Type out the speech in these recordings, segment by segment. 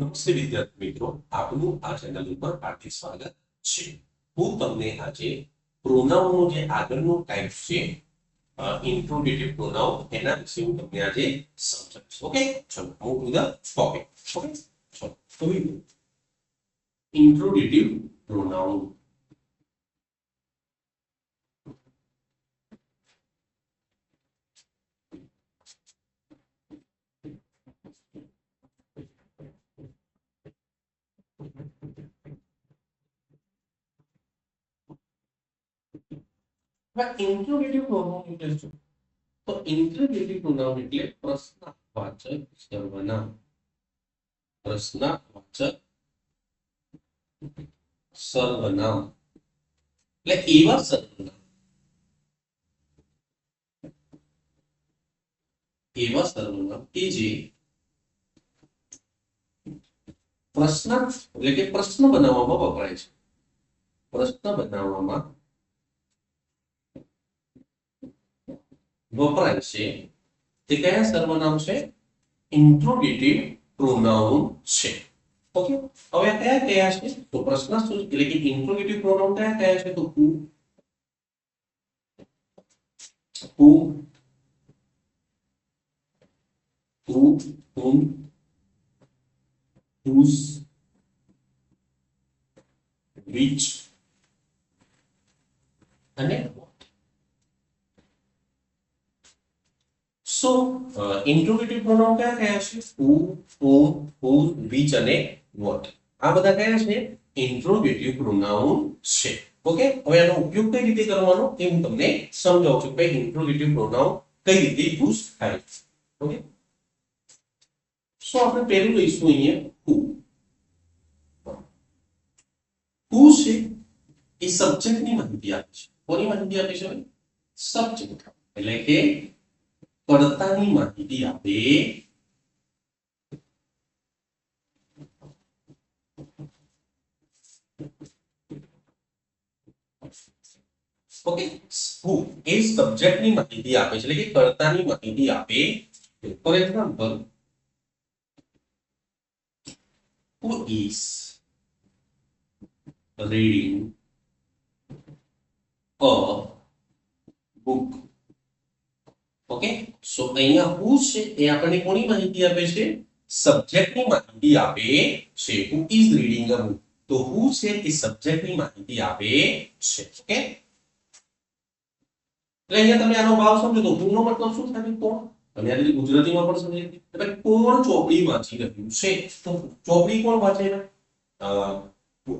નમસ્તે વિદ્યાર્થી મિત્રો આપનું આ ચેનલ ઉપર હાર્દિક સ્વાગત છે હું તમને આજે પ્રોનાઉનનો જે આગળનો ટાઈપ છે ઇન્ટ્રોડ્યુટિવ પ્રોનાઉન એના વિશે હું તમને આજે સમજાવીશ ઓકે ચલો હું ટુ ધ ટોપિક ઓકે ચલો તો ઇન્ટ્રોડ્યુટિવ પ્રોનાઉન વ ઇન્ક્યુરેટિવ ફોર્મ ઇન્ડરસ્ટુ તો ઇન્ક્યુરેટિવ નું નામ એટલે પ્રશ્નવાચક સર્વના સર્વના વચ્ચે સર્વના એટલે એવા સર્વના એવા સર્વના કે જે પ્રશ્ન એટલે કે પ્રશ્ન બનાવવામાં વપરાય છે પ્રશ્ન બનાવવામાં वर्ब છે તે કયા સર્વનામ છે ઇન્ટ્રોગેટિવ પ્રોનાઉન છે ઓકે હવે કયા કયા છે તો પ્રશ્ન શું એટલે કે ઇન્ટ્રોગેટિવ પ્રોનાઉન કયા કયા છે તો who who who whom whose which અને સો ઇન્ટ્રોગેટિવ પ્રોનાઉન કયા કયા છે હુ હોમ હુઝ વિચ અને વોટ આ બધા કયા છે ઇન્ટ્રોગેટિવ પ્રોનાઉન છે ઓકે હવે આનો ઉપયોગ કઈ રીતે કરવાનો એ હું તમને સમજાવું છું કે ઇન્ટ્રોગેટિવ પ્રોનાઉન કઈ રીતે યુઝ થાય ઓકે સો આપણે પહેલું લઈશું અહીંયા હુ હુ છે એ સબ્જેક્ટની માહિતી આપે છે કોની માહિતી આપે છે સબ્જેક્ટ એટલે કે कर्ता ने माहिती આપે okay who is the subject ने माहिती આપે એટલે કે કર્તાની માહિતી આપે એક for example who is reading a book okay so અહીંયા હુ છે એ આપણને કોની માહિતી આપે છે સબ્જેક્ટની માહિતી આપે છે who is reading a book તો હુ છે એ સબ્જેક્ટ ની માહિતી આપે છે ઓકે એટલે અહીંયા તમે આનો ભાવ સમજો તો હુ નો મતલબ શું થાય કોણ તમે આ ગુજરાતીમાં પણ સમજી એટલે કોણ ચોપડી વાંચી રહ્યું છે તો ચોપડી કોણ વાંચે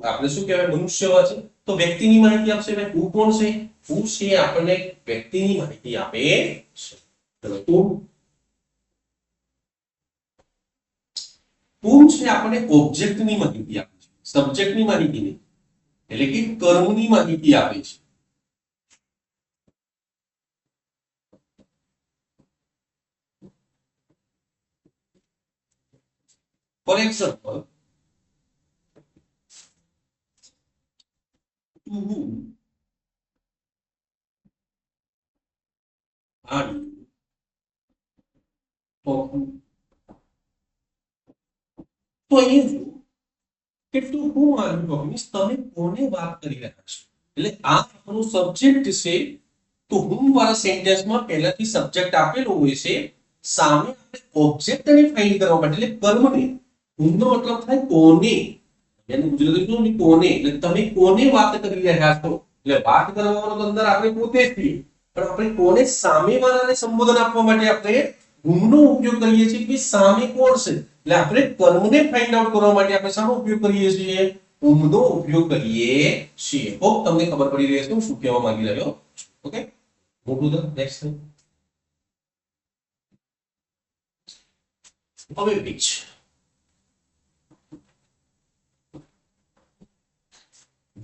આપણે શું કહેવાય મનુષ્ય વાંચે તો વ્યક્તિની માહિતી આપશે હુ કોણ છે હુ છે આપણને વ્યક્તિની માહિતી આપે છે ચલો પૂમ પૂમ છે આપણને ઓબ્જેક્ટની માહિતી આપે છે સબ્જેક્ટ ની માહિતી નહીં એટલે કે કર્મની માહિતી આપે છે for example to and Foco. તો અહીં જુઓ કેટલું હું આર્મી તમે કોને વાત કરી રહ્યા છો એટલે આ આપણું સબ્જેક્ટ છે તો હું વાળા સેન્ટેન્સમાં પહેલાથી સબ્જેક્ટ આપેલો હોય છે સામે આપણે ઓબ્જેક્ટ ને ફાઇન્ડ કરવા માટે એટલે કર્મને હુંનો મતલબ થાય કોને એટલે ગુજરાતીમાં કોને એટલે તમે કોને વાત કરી રહ્યા છો એટલે વાત કરવાનો અંદર આપણે પોતે જ છીએ પણ આપણે કોને સામે વાળાને સંબોધન આપવા માટે આપણે ગુણનો ઉપયોગ કરીએ છીએ કે સામે કોણ છે એટલે આપણે કર્મને ફાઇન્ડ આઉટ કરવા માટે આપણે શાનો ઉપયોગ કરીએ છીએ ઉમનો ઉપયોગ કરીએ છીએ હોપ તમને ખબર પડી રહી છે હું શું કહેવા માંગી રહ્યો ઓકે મોટું ધ નેક્સ્ટ હવે પીચ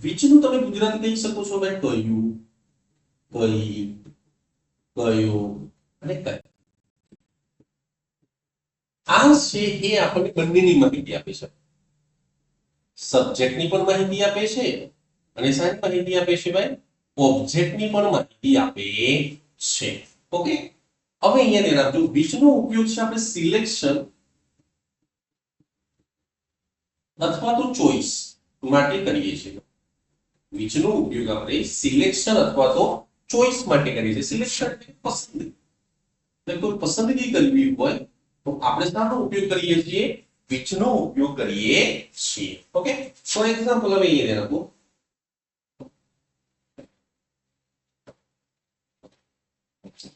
વીચનું તમે ગુજરાતી કહી શકો છો ભાઈ કયું કઈ કયો અને કઈ છે એ આપણને બંનેની માહિતી આપે છે સબ્જેક્ટની પણ માહિતી આપે છે અને સારી માહિતી આપે છે ભાઈ ઓબ્જેક્ટની પણ માહિતી આપે છે ઓકે હવે અહીંયા ધ્યાન આપજો વિચનો ઉપયોગ છે આપણે સિલેક્શન અથવા તો ચોઈસ માટે કરીએ છીએ વિચનો ઉપયોગ આપણે સિલેક્શન અથવા તો ચોઈસ માટે કરીએ છીએ સિલેક્શન એટલે પસંદગી કોઈ પસંદગી કરવી હોય તો આપણે શાનો ઉપયોગ કરીએ છીએ વિચનો ઉપયોગ કરીએ છીએ ઓકે ફોર એક્ઝામ્પલ હવે અહીંયા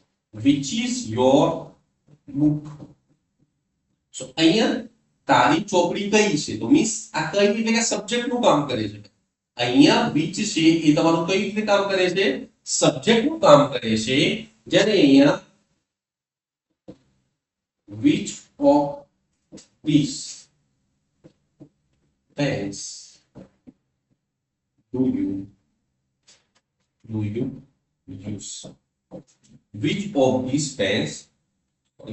ધ્યાન આપો which is your book અહીંયા તારી ચોપડી કઈ છે તો મીન્સ આ કઈ રીતે કે સબ્જેક્ટ નું કામ કરે છે અહીંયા which છે એ તમારું કઈ રીતે કામ કરે છે સબ્જેક્ટ નું કામ કરે છે જ્યારે અહીંયા which of these things do you do you use? Which of these pens which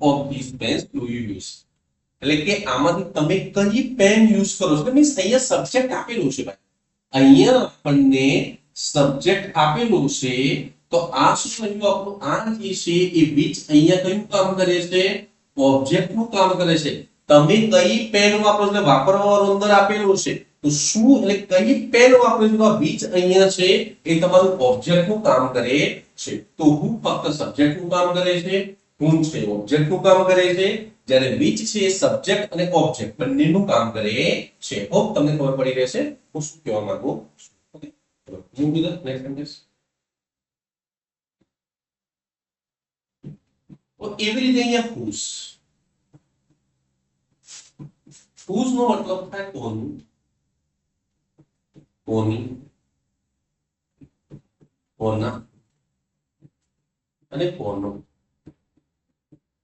of these pens do you use? એટલે કે આમાંથી તમે કઈ પેન યુઝ કરો છો મીન્સ અહીંયા સબ્જેક્ટ આપેલું છે ભાઈ અહીંયા આપણને સબ્જેક્ટ આપેલું છે તો આ શું થયું આપણું આ જે છે એ બીચ અહીંયા કયું કામ કરે છે ઓબ્જેક્ટનું કામ કરે છે તમે કઈ પેન વાપરો છો વાપરવાનો અંદર આપેલું છે તો શું એટલે કઈ પેન વાપરે છે આ બીચ અહીંયા છે એ તમારું ઓબ્જેક્ટનું કામ કરે છે તો હું ફક્ત સબ્જેક્ટનું કામ કરે છે હું છે ઓબ્જેક્ટનું કામ કરે છે જ્યારે વિચ છે એ સબ્જેક્ટ અને ઓબ્જેક્ટ બંનેનું કામ કરે છે હોપ તમને ખબર પડી રહેશે હું શું કહેવા માંગુ okay move to the next sentence તો એવી રીતે અહીંયા હુઝ હુઝ નો મતલબ થાય કોનું કોની કોના અને કોનો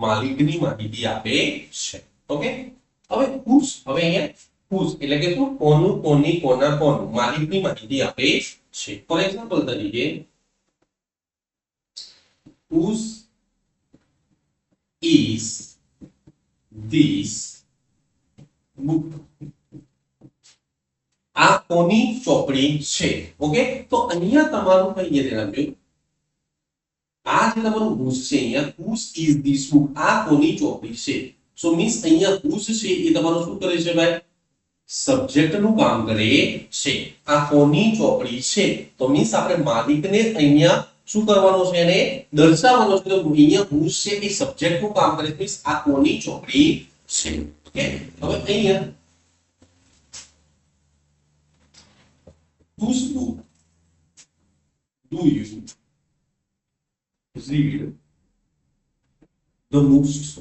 માલિકની માહિતી આપે છે ઓકે હવે હુઝ હવે અહીંયા હુઝ એટલે કે શું કોનું કોની કોના કોનું માલિકની માહિતી આપે છે ફોર એક્ઝામ્પલ તરીકે હુઝ ઇઝ ધીસ બુક આ કોની ચોપડી છે ઓકે તો અહીંયા તમારું કહીએ ધ્યાન આ જે તમારો ઉદ્દેશ્ય કુશ ઇસ દી શૂટ આ કોની ચોપડી છે સો મીન્સ અયા કુશ છે એ તમારો શૂટ કરે છે ભાઈ સબ્જેક્ટ નું કામ કરે છે આ કોની ચોપડી છે તો મીન્સ આપણે માદિતને અયા શું કરવાનું છે એ દર્શાવવાનું છે તો અયા કુશ સે એ સબ્જેક્ટ નું કામ કરે છે આ કોની ચોપડી છે કે તો અયા કુશ નું યુઝ read the most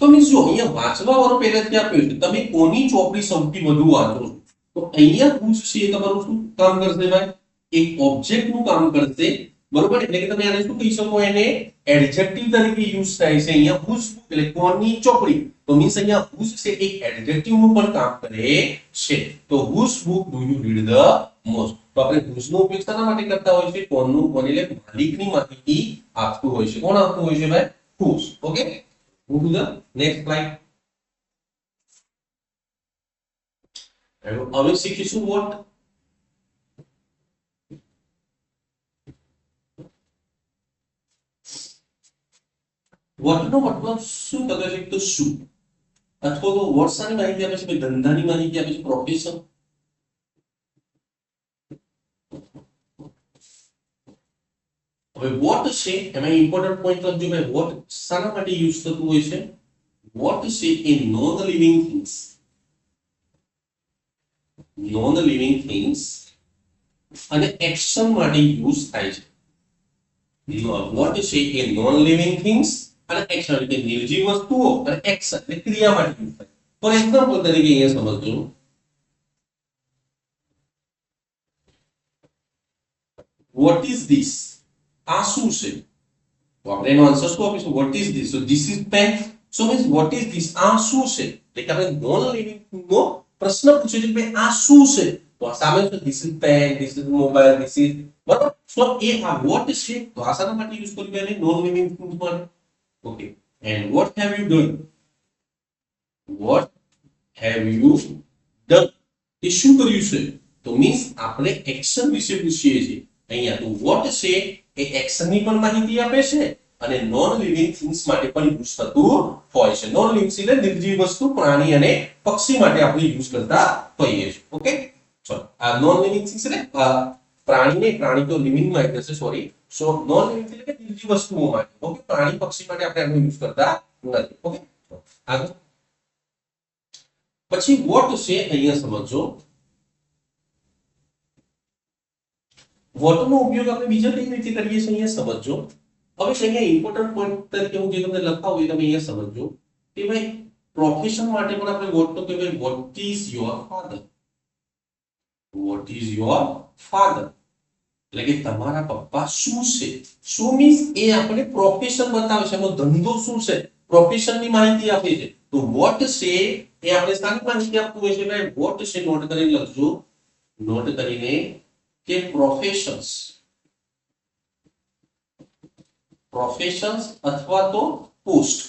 તો મીન્સ જો અહીંયા વાંચવા વાળો પહેલેથી આપ્યો છે તમે કોની ચોપડી સૌથી વધુ વાંચો તો અહીંયા પૂછશે તમારું શું કામ કરશે ભાઈ એક ઓબ્જેક્ટ નું કામ કરશે बरोबर એટલે કે તમે આને શું કહી શકો એને એડજેક્ટિવ તરીકે યુઝ થાય છે અહીંયા હુઝ એટલે કોની ચોપડી તો મીન્સ અહીંયા હુઝ છે એક એડજેક્ટિવ નું પણ કામ કરે છે તો whose book do you read the most તો આપણે હુઝ નો ઉપયોગ શા માટે કરતા હોય છે કોણ નું કોની લે માલિક ની માહિતી આપતું હોય છે કોણ આપતું હોય છે ભાઈ whose okay go to the next slide હવે શીખીશું વોટ વોટનો મતલબ શું કરે છે તો શું અથવા તો વોટ સાની માહિતી આપે છે ધંધાની માહિતી આપે છે પ્રોફેશન હવે વોટ છે એમાં ઇમ્પોર્ટન્ટ પોઈન્ટ લખજો ભાઈ વોટ શાના માટે યુઝ થતું હોય છે વોટ છે એ non living things non living things અને એક્શન માટે યુઝ થાય છે વોટ છે એ નોન લિવિંગ થિંગ્સ અને એક્શન એટલે નિર્જીવ વસ્તુઓ અને એક્શન એટલે ક્રિયા માટે યુઝ થાય ફોર એક્ઝામ્પલ તરીકે અહીંયા સમજો વોટ ઇઝ ધીસ આ શું છે તો આપણે એનો આન્સર શું આપીશું what is this so this is pen so means what is this આ શું છે એટલે કે આપણે નોન લિવિંગ નો પ્રશ્ન પૂછ્યો છે કે ભાઈ આ શું છે તો આ સામે શું this is pen this is mobile this is બરાબર સો એ આ વોટ છે તો આ શાના માટે યુઝ કર્યું નોન લિવિંગ થિંગ્સ માટે Okay. And what have you done? What have you done? એ શું કર્યું છે તો મીન્સ આપણે એક્શન વિશે પૂછીએ છીએ અહીંયા તો વોટ છે એ ની પણ માહિતી આપે છે અને નોન લિવિંગ થિંગ્સ માટે પણ યુઝ થતું હોય છે નોન લિવિંગ એટલે નિર્જીવ વસ્તુ પ્રાણી અને પક્ષી માટે આપણે યુઝ કરતા હોઈએ છીએ ઓકે ચલો આ નોન લિવિંગ થિંગ્સ એટલે પ્રાણીને પ્રાણી તો લિવિંગમાં એટલે છે સોરી सो नॉन लिविंग के निर्जीव वस्तु हो ओके प्राणी पक्षी के हमने यूज़ करता होता ओके आगे પછી વોટ સે અહીંયા સમજો વોટનો ઉપયોગ આપણે બીજા രീതി કરીએ છે અહીંયા સમજો હવે સૈંગે ઈમ્પોર્ટન્ટ પોઈન્ટ તરીકે હું જે તમને લખાવ્યું તમે અહીંયા સમજો કે ભાઈ પ્રોફેશન માટે પણ આપણે વોટ તો કે ભાઈ what is your father what is your father એટલે કે તમારા પપ્પા શું છે શું મીન્સ એ આપણને પ્રોફેશન બતાવે છે એનો ધંધો શું છે પ્રોફેશનની માહિતી આપે છે તો વોટ છે એ આપણે સારી માહિતી આપતું હોય છે ભાઈ વોટ છે નોટ કરીને લખજો નોટ કરીને કે પ્રોફેશન્સ પ્રોફેશન્સ અથવા તો પોસ્ટ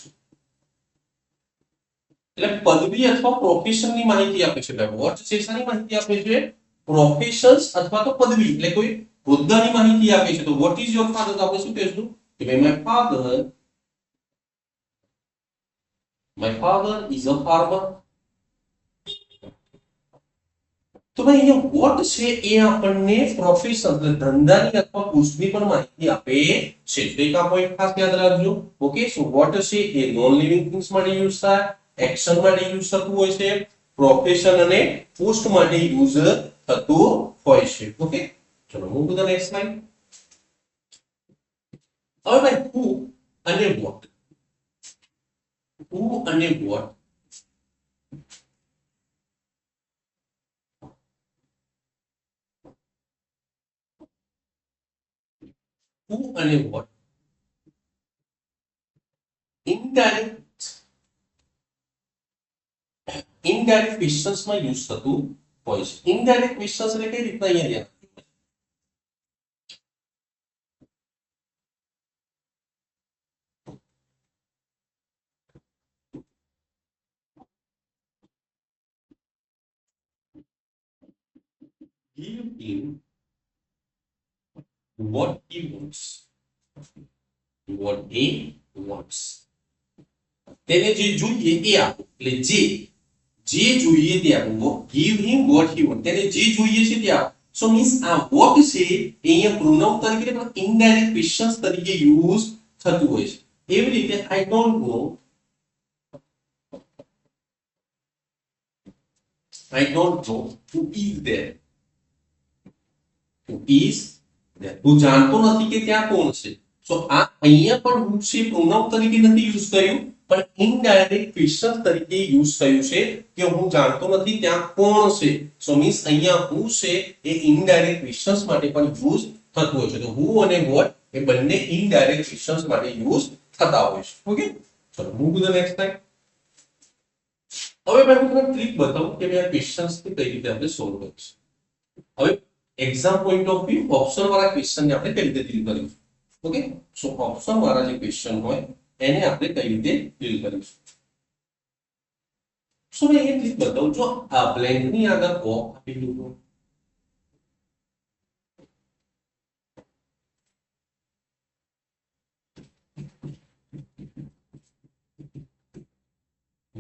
એટલે પદવી અથવા પ્રોફેશનની માહિતી આપે છે ભાઈ વોટ છે સારી માહિતી આપે છે પ્રોફેશન્સ અથવા તો પદવી એટલે કોઈ મુદ્દાની માહિતી આપે છે તો વોટ ઇઝ યોર ફાધર આપણે શું કહેશું કે ભાઈ my father my father is a farmer તો ભાઈ અહીંયા વોટ છે એ આપણને પ્રોફેશન ધંધાની અથવા કોર્સની પણ માહિતી આપે છે તો એક આ પોઈન્ટ ખાસ યાદ રાખજો ઓકે સો વોટ છે એ નોન લિવિંગ થિંગ્સ માટે યુઝ થાય એક્શન માટે યુઝ થતું હોય છે પ્રોફેશન અને પોસ્ટ માટે યુઝ થતું હોય છે ઓકે चलो move to the next line और भाई who and what who and what who and what indirect indirect questions में यूज करतो पॉइंट इनडायरेक्ट क्वेश्चंस रे के रिप्लाई आ गया give him what he wants. What he wants. તેને જે જોઈએ એ આપો जी જે જે જોઈએ તે वो give him what he wants तेरे जी जो ये चीज़ दिया so means આ what છે ये અહીંયા तरीके તરીકે પણ ઇનડાયરેક્ટ ક્વેશ્ચન્સ તરીકે યુઝ થતું હોય છે એવી રીતે I don't know I don't go to eat there. is there હું જાણતો નથી કે ત્યાં કોણ છે સો આ અહીંયા પણ હું છે પ્રોનાઉન તરીકે નથી યુઝ કર્યું પણ ઇનડાયરેક્ટ ક્વેશ્ચન તરીકે યુઝ થયું છે કે હું જાણતો નથી ત્યાં કોણ છે સો મીન્સ અહીંયા હું છે એ ઇનડાયરેક્ટ ક્વેશ્ચન્સ માટે પણ યુઝ થતું હોય છે તો હું અને વોટ એ બંને ઇનડાયરેક્ટ ક્વેશ્ચન્સ માટે યુઝ થતા હોય છે ઓકે ચલો move to the next time હવે મેં તમને ટ્રીક બતાવું કે મેં આ ક્વેશ્ચન્સ કઈ રીતે આપણે સોલ્વ કરીશું હવે exam point of view option વાળા ક્વેશ્ચનને આપણે કઈ રીતે ડીલ કર્યું ઓકે સો ઓપ્શન વાળા જે ક્વેશ્ચન હોય એને આપણે કઈ રીતે ડીલ કર્યું સો મેં એક રીત બતાવું જો આ બ્લેન્કની આગળ ઓફ આપેલું હોય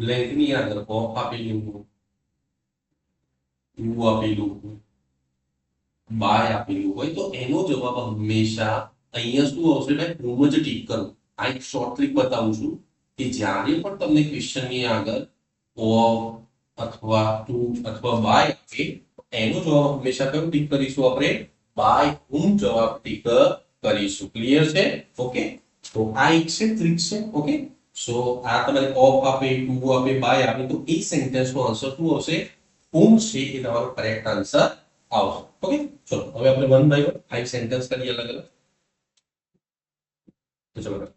બ્લેન્કની આગળ ઓફ આપેલું હોય યુ આપેલું હોય બાય આપેલું હોય તો એનો જવાબ હંમેશા અહીંયા શું આવશે મેં હું જ ટીક કરું આ એક શોર્ટ ટ્રીક બતાવું છું કે જ્યારે પણ તમને ક્વેશ્ચનની આગળ ઓફ અથવા ટુ અથવા બાય આપે એનો જવાબ હંમેશા કયો ટીક કરીશું આપણે બાય હું જવાબ ટીક કરીશું ક્લિયર છે ઓકે તો આ એક છે ટ્રીક છે ઓકે સો આ તમારે ઓફ આપે ટુ આપે બાય આપે તો એ સેન્ટેન્સનો આન્સર શું આવશે હું છે એ તમારો કરેક્ટ આન્સર ओके चलो अभी अपने one by one five sentence का लिया अलग अलग तो चलो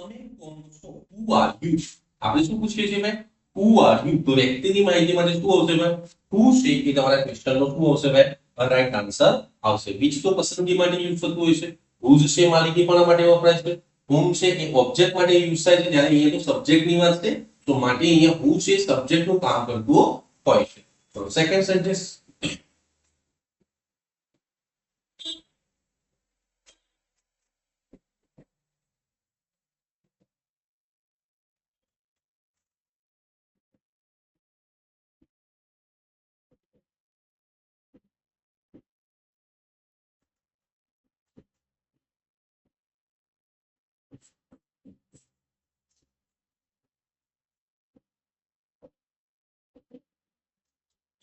તમે કોણ છો હુ આર યુ આપણે શું પૂછીએ છીએ મેં હુ આર યુ તો વ્યક્તિની માહિતી માટે શું આવશે મેં હુ છે એ તમારા ક્વેશ્ચનનો શું આવશે મેં રાઈટ આન્સર આવશે વિચ તો પસંદગી માટે યુઝ થતું હોય છે હુઝ છે માલિકી પણ માટે વપરાય છે હુમ છે એ ઓબ્જેક્ટ માટે યુઝ થાય છે જ્યારે અહીંયા તો સબ્જેક્ટની વાત છે તો માટે અહીંયા હુ છે સબ્જેક્ટનું કામ કરતું હોય છે તો સેકન્ડ સેન્ટેન્સ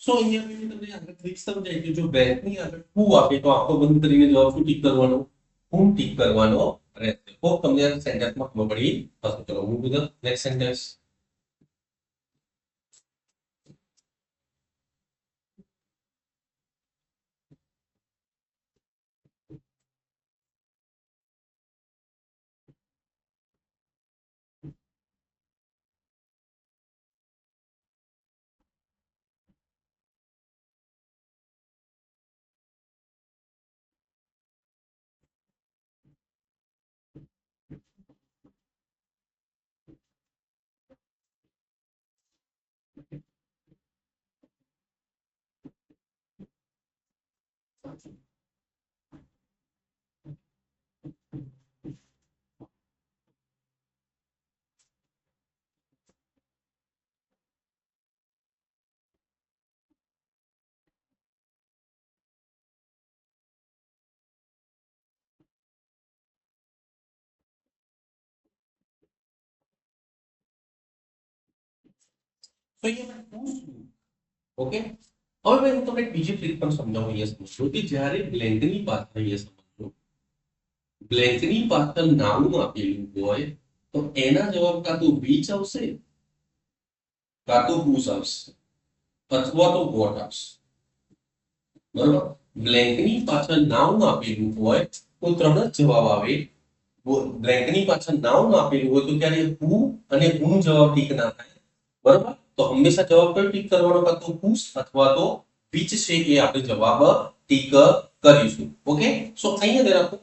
सो so, અહીંયા મેં તમને આગળ ટ્રીક સમજાવી કે જો બેંકની આગળ હું આપે તો આખો બંધ કરીને જવાબ શું ટીક કરવાનો હું ટીક કરવાનો રહેશે હોપ તમને આ સેન્ટેન્સમાં ખબર પડી હશે ચલો હું બીજા નેક્સ્ટ સેન્ટેન્સ तो ये मैं पूछ लू ओके હવે હું તમને બીજી ટ્રીક પણ સમજાવું અહીંયા સમજો કે જ્યારે બ્લેન્કની પાત્ર અહીંયા સમજો બ્લેન્કની પાત્ર નામું આપેલું હોય તો એના જવાબ કાં તો બીચ આવશે કાં તો હુસ આવશે અથવા તો વોટ આવશે બરોબર બ્લેન્કની પાછળ નામ આપેલું હોય તો ત્રણ જ જવાબ આવે બ્લેન્કની પાછળ નામ આપેલું હોય તો ત્યારે હું અને હું જવાબ ઠીક ના થાય બરોબર તો હંમેશા જવાબ કયો ટીક કરવાનો કાં તો હુસ અથવા તો વિચ છે એ આપણે જવાબ ટીક કરીશું ઓકે સો અહીંયા ધ્યાન આપો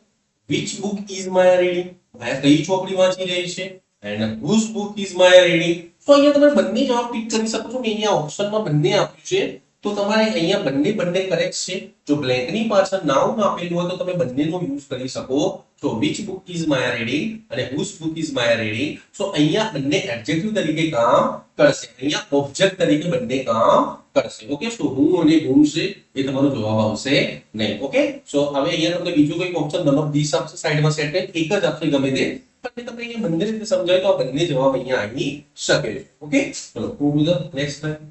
which book is my reading Maya કઈ ચોપડી વાંચી રહી છે and whose book is my reading so અહીંયા તમે બંને જવાબ ટીક કરી શકો છો મેં અહીંયા ઓપ્શનમાં બંને આપ્યું છે તો તમારે અહીંયા બંને બંને કરેક્ટ છે જો બ્લેન્કની પાછળ નાઉન આપેલું હોય તો તમે બંનેનો યુઝ કરી શકો છો which book is my reading અને whose book is my reading so અહીંયા બંને એડજેક્ટિવ તરીકે કામ કરી શકે અહીંયા ઓબ્જેક્ટ તરીકે બંને કામ કરશે ઓકે સો હુ અને whom છે એ તમારો જવાબ આવશે નહીં ઓકે સો હવે અહીંયા તમને બીજો કોઈ ઓપ્શન નંબર બી સામે સાઈડમાં સેટ એક જ આપશે ગમે તે પણ તમને અહીંયા બંને રીતે સમજાય તો આ બંને જવાબ અહીંયા આવી શકે ઓકે ચલો હું ધ નેક્સ્ટ ટાઈમ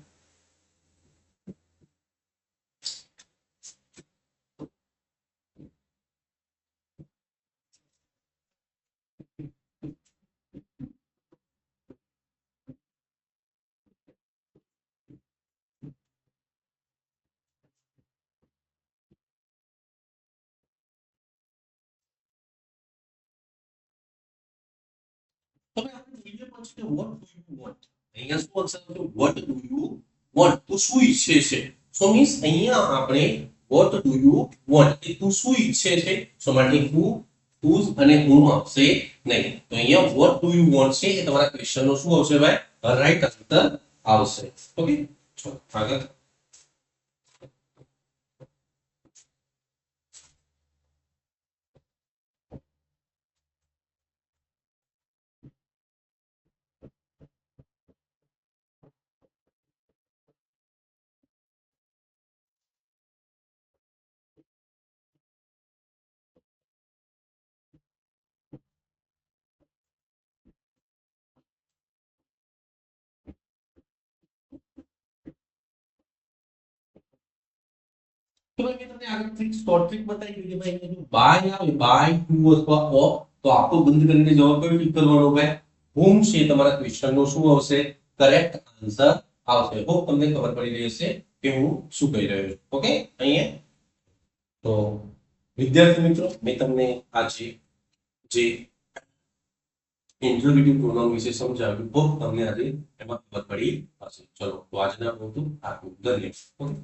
છે what do you want અહીંયા શું આન્સર આવશે what do you want તું શું ઈચ્છે છે સો મીન્સ અહીંયા આપણે what do you want એ તું શું ઈચ્છે છે સો માટે who whose અને whom આવશે નહીં તો અહીંયા what do you want છે એ તમારા ક્વેશ્ચનનો શું આવશે ભાઈ રાઈટ આન્સર આવશે ઓકે ચલો આગળ તો મેં તમને આગળ ટ્રીક શોર્ટ ટ્રીક બતાવી કે ભાઈ જો બાય આવે બાય ટુ અથવા ઓફ તો આખો બંધ કરીને જવાબ કયો ટીક કરવાનો ભાઈ હોમ છે તમારા ક્વેશ્ચનનો શું આવશે કરેક્ટ આન્સર આવશે હોપ તમને ખબર પડી રહી હશે કે હું શું કહી રહ્યો છું ઓકે અહીંયા તો વિદ્યાર્થી મિત્રો મેં તમને આજે જે ઇન્ટ્રોગેટિવ પ્રોનાઉન વિશે સમજાવ્યું બહુ તમને આજે એમાં ખબર પડી હશે ચલો તો આજના પૂરતું આટલું ધન્યવાદ